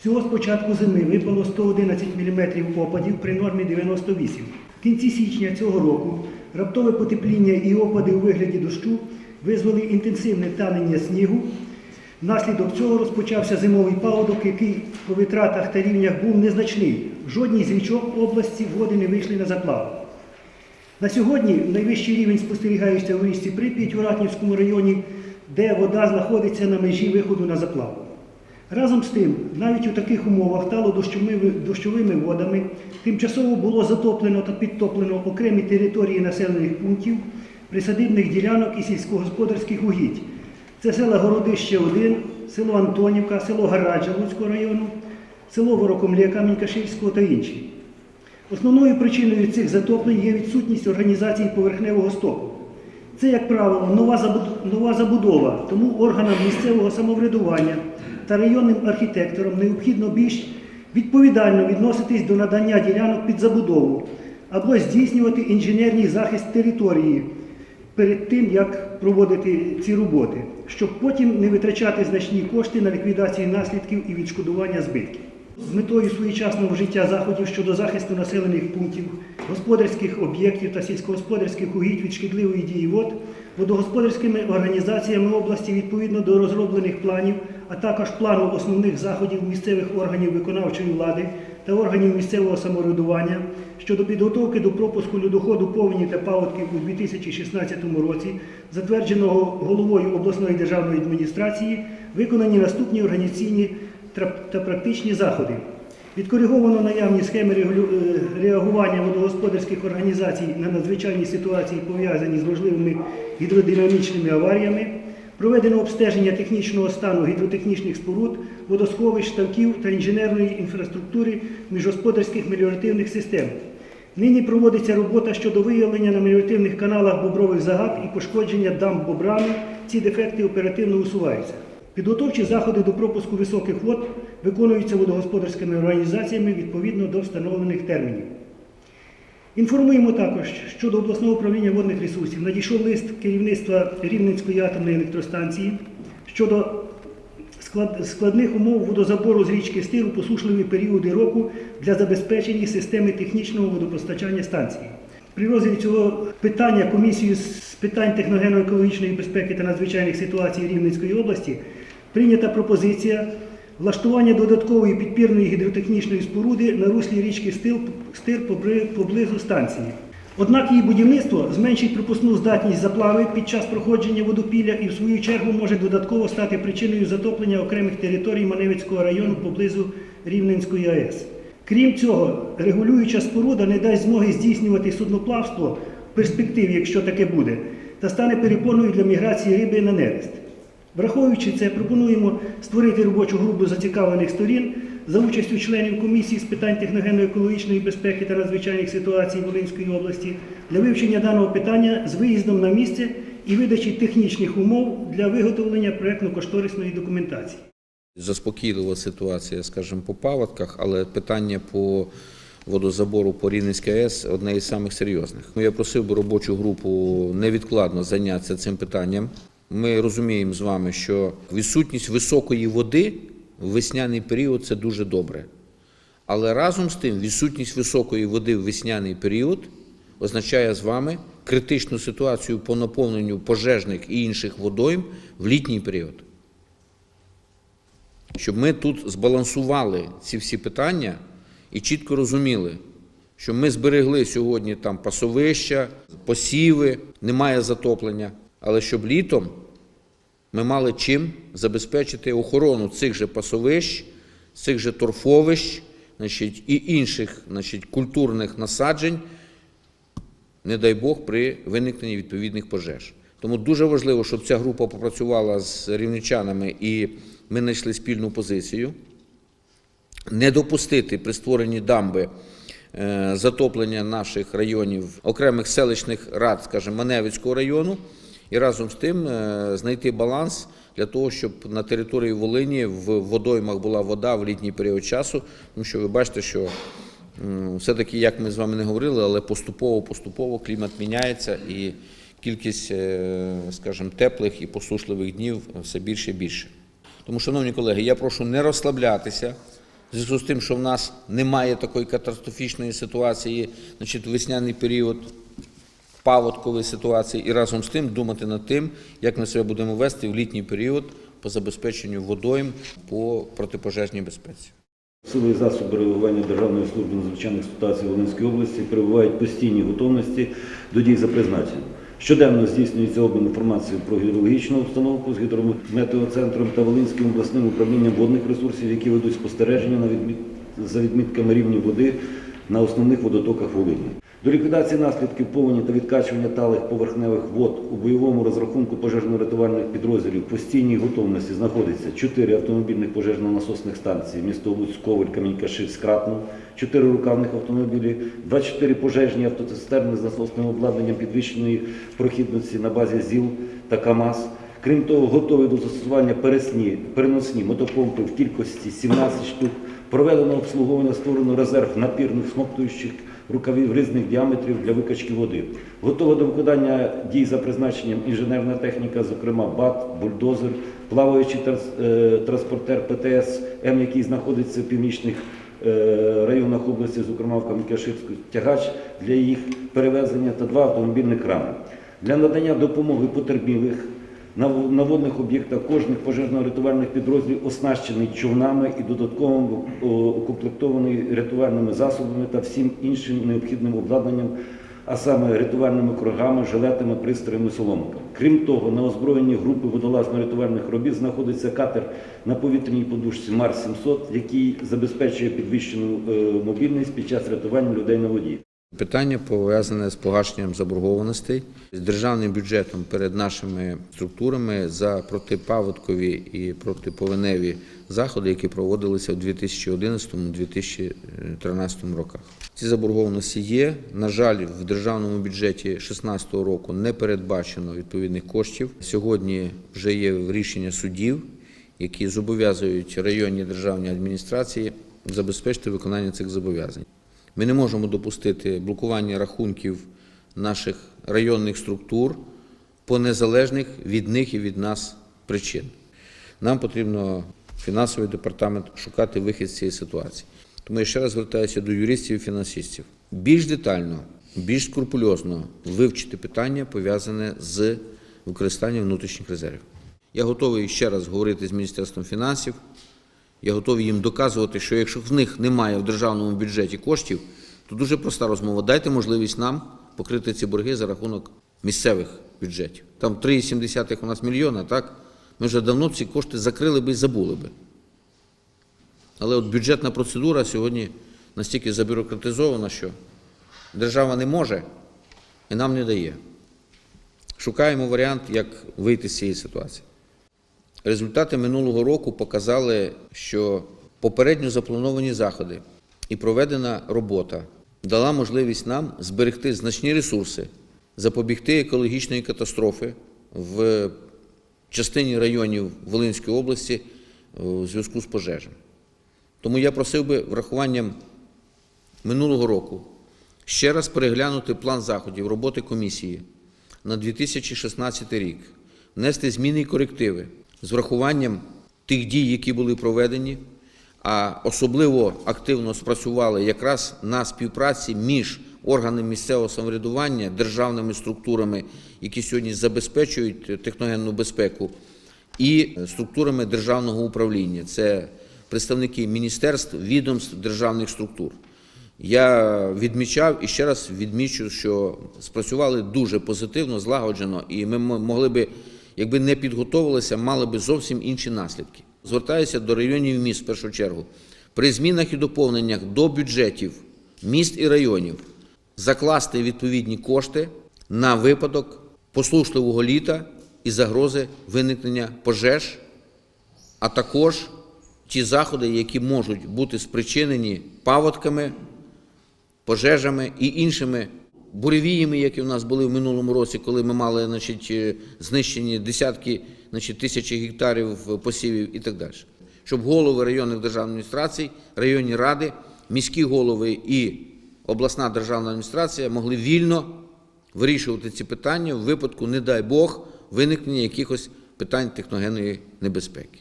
Всього з початку зими випало 111 мм опадів при нормі 98. В кінці січня цього року раптове потепління і опади у вигляді дощу визвали інтенсивне танення снігу. Внаслідок цього розпочався зимовий паводок, який по витратах та рівнях був незначний. Жодній з річок області води не вийшли на заплаву. На сьогодні найвищий рівень спостерігається у річці Прип'ять у Ратнівському районі, де вода знаходиться на межі виходу на заплаву. Разом з тим, навіть у таких умовах тало дощовими, водами тимчасово було затоплено та підтоплено окремі території населених пунктів, присадибних ділянок і сільськогосподарських угідь. Це села Городище 1, село Антонівка, село Гараджа Луцького району, село Ворокомлє Камінь-Каширського та інші. Основною причиною цих затоплень є відсутність організації поверхневого стоку. Це, як правило, нова забудова, тому органам місцевого самоврядування та районним архітекторам необхідно більш відповідально відноситись до надання ділянок під забудову або здійснювати інженерний захист території перед тим, як проводити ці роботи, щоб потім не витрачати значні кошти на ліквідацію наслідків і відшкодування збитків. З метою своєчасного вжиття заходів щодо захисту населених пунктів, господарських об'єктів та сільськогосподарських угідь від шкідливої дії вод, водогосподарськими організаціями області відповідно до розроблених планів, а також плану основних заходів місцевих органів виконавчої влади та органів місцевого самоврядування щодо підготовки до пропуску льодоходу повені та паводків у 2016 році, затвердженого головою обласної державної адміністрації, виконані наступні організаційні та практичні заходи. Відкориговано наявні схеми е, реагування водогосподарських організацій на надзвичайні ситуації, пов'язані з можливими гідродинамічними аваріями. Проведено обстеження технічного стану гідротехнічних споруд, водосховищ, ставків та інженерної інфраструктури міжгосподарських меліоративних систем. Нині проводиться робота щодо виявлення на меліоративних каналах бобрових загад і пошкодження дамб бобрами. Ці дефекти оперативно усуваються. Підготовчі заходи до пропуску високих вод виконуються водогосподарськими організаціями відповідно до встановлених термінів. Інформуємо також, що до обласного управління водних ресурсів надійшов лист керівництва Рівненської атомної електростанції щодо складних умов водозабору з річки Стир у посушливі періоди року для забезпечення системи технічного водопостачання станції. При розгляді цього питання комісією з питань техногенно-екологічної безпеки та надзвичайних ситуацій Рівненської області прийнята пропозиція влаштування додаткової підпірної гідротехнічної споруди на руслі річки Стир поблизу станції. Однак її будівництво зменшить пропускну здатність заплави під час проходження водопілля і в свою чергу може додатково стати причиною затоплення окремих територій Маневицького району поблизу Рівненської АЕС. Крім цього, регулююча споруда не дасть змоги здійснювати судноплавство в перспективі, якщо таке буде, та стане перепоною для міграції риби на нерест. Враховуючи це, пропонуємо створити робочу групу зацікавлених сторін за участю членів комісії з питань техногенно-екологічної безпеки та надзвичайних ситуацій Волинської області для вивчення даного питання з виїздом на місце і видачі технічних умов для виготовлення проєктно-кошторисної документації. Заспокійлива ситуація, скажімо, по паводках, але питання по водозабору по Рівненській АЕС одне із самих. Ну, Я просив би робочу групу невідкладно зайнятися цим питанням. Ми розуміємо з вами, що відсутність високої води в весняний період це дуже добре. Але разом з тим відсутність високої води в весняний період означає з вами критичну ситуацію по наповненню пожежних і інших водойм в літній період щоб ми тут збалансували ці всі питання і чітко розуміли, що ми зберегли сьогодні там пасовища, посіви, немає затоплення, але щоб літом ми мали чим забезпечити охорону цих же пасовищ, цих же торфовищ, значить, і інших значить, культурних насаджень, не дай Бог, при виникненні відповідних пожеж. Тому дуже важливо, щоб ця група попрацювала з рівничанами і ми знайшли спільну позицію. Не допустити при створенні дамби е, затоплення наших районів, окремих селищних рад, скажімо, Маневицького району, і разом з тим е, знайти баланс для того, щоб на території Волині в водоймах була вода в літній період часу, тому що ви бачите, що все-таки, як ми з вами не говорили, але поступово-поступово клімат міняється і кількість, е, скажімо, теплих і посушливих днів все більше і більше. Тому, шановні колеги, я прошу не розслаблятися, зв'язку з тим, що в нас немає такої катастрофічної ситуації, значить, весняний період паводкової ситуації, і разом з тим думати над тим, як ми себе будемо вести в літній період по забезпеченню водойм по протипожежній безпеці. Сили і засоби реагування Державної служби надзвичайних ситуацій Волинської області перебувають в постійній готовності до дій за призначенням. Щоденно здійснюється обмін інформацією про гідрологічну обстановку з гідрометеоцентром та Волинським обласним управлінням водних ресурсів, які ведуть спостереження за відмітками рівнів води на основних водотоках Волині. До ліквідації наслідків повені та відкачування талих поверхневих вод у бойовому розрахунку пожежно-рятувальних підрозділів постійній готовності знаходиться 4 автомобільних пожежно-насосних станції місто Луцьк, Коваль, Камінь-Кашир, Скратно, 4 рукавних автомобілі, 24 пожежні автоцистерни з насосним обладнанням підвищеної прохідності на базі ЗІЛ та КАМАЗ. Крім того, готові до застосування пересні, переносні мотопомпи в кількості 17 штук. Проведено обслуговування, створено резерв напірних смоктуючих рукавів різних діаметрів для викачки води. Готова до виконання дій за призначенням інженерна техніка, зокрема БАТ, бульдозер, плаваючий е, транспортер ПТС М, який знаходиться в північних е, районах області, зокрема в Кам'янка-Ширську, тягач для їх перевезення та два автомобільних крани. Для надання допомоги потерпілих на водних об'єктах кожних пожежно-рятувальних підрозділів оснащений човнами і додатково укомплектований рятувальними засобами та всім іншим необхідним обладнанням, а саме рятувальними кругами, жилетами, пристроями, соломками. Крім того, на озброєнні групи водолазно-рятувальних робіт знаходиться катер на повітряній подушці Марс-700, який забезпечує підвищену е, мобільність під час рятування людей на воді. Питання пов'язане з погашенням заборгованостей з державним бюджетом перед нашими структурами за протипаводкові і протиповеневі заходи, які проводилися в 2011-2013 роках. Ці заборгованості є. На жаль, в державному бюджеті 2016 року не передбачено відповідних коштів. Сьогодні вже є рішення судів, які зобов'язують районні державні адміністрації забезпечити виконання цих зобов'язань. Ми не можемо допустити блокування рахунків наших районних структур по незалежних від них і від нас причин. Нам потрібно фінансовий департамент шукати вихід з цієї ситуації. Тому я ще раз звертаюся до юристів і фінансистів. Більш детально, більш скрупульозно вивчити питання, пов'язане з використанням внутрішніх резервів. Я готовий ще раз говорити з Міністерством фінансів. Я готовий їм доказувати, що якщо в них немає в державному бюджеті коштів, то дуже проста розмова. Дайте можливість нам покрити ці борги за рахунок місцевих бюджетів. Там 3,7 у нас мільйона, так? Ми вже давно ці кошти закрили би і забули би. Але от бюджетна процедура сьогодні настільки забюрократизована, що держава не може і нам не дає. Шукаємо варіант, як вийти з цієї ситуації. Результати минулого року показали, що попередньо заплановані заходи і проведена робота дала можливість нам зберегти значні ресурси, запобігти екологічної катастрофи в частині районів Волинської області у зв'язку з пожежами. Тому я просив би врахуванням минулого року ще раз переглянути план заходів роботи комісії на 2016 рік, внести зміни і корективи з врахуванням тих дій, які були проведені, а особливо активно спрацювали якраз на співпраці між органами місцевого самоврядування, державними структурами, які сьогодні забезпечують техногенну безпеку, і структурами державного управління. Це представники міністерств, відомств, державних структур. Я відмічав і ще раз відмічу, що спрацювали дуже позитивно, злагоджено, і ми могли би, якби не підготовилися, мали би зовсім інші наслідки. Звертаюся до районів міст в першу чергу. При змінах і доповненнях до бюджетів міст і районів закласти відповідні кошти на випадок послушливого літа і загрози виникнення пожеж а також ті заходи, які можуть бути спричинені паводками, пожежами і іншими буревіями, які в нас були в минулому році, коли ми мали значить, е, знищені десятки значить, тисячі гектарів посівів і так далі. Щоб голови районних державних адміністрацій, районні ради, міські голови і обласна державна адміністрація могли вільно вирішувати ці питання в випадку, не дай Бог, виникнення якихось питань техногенної небезпеки.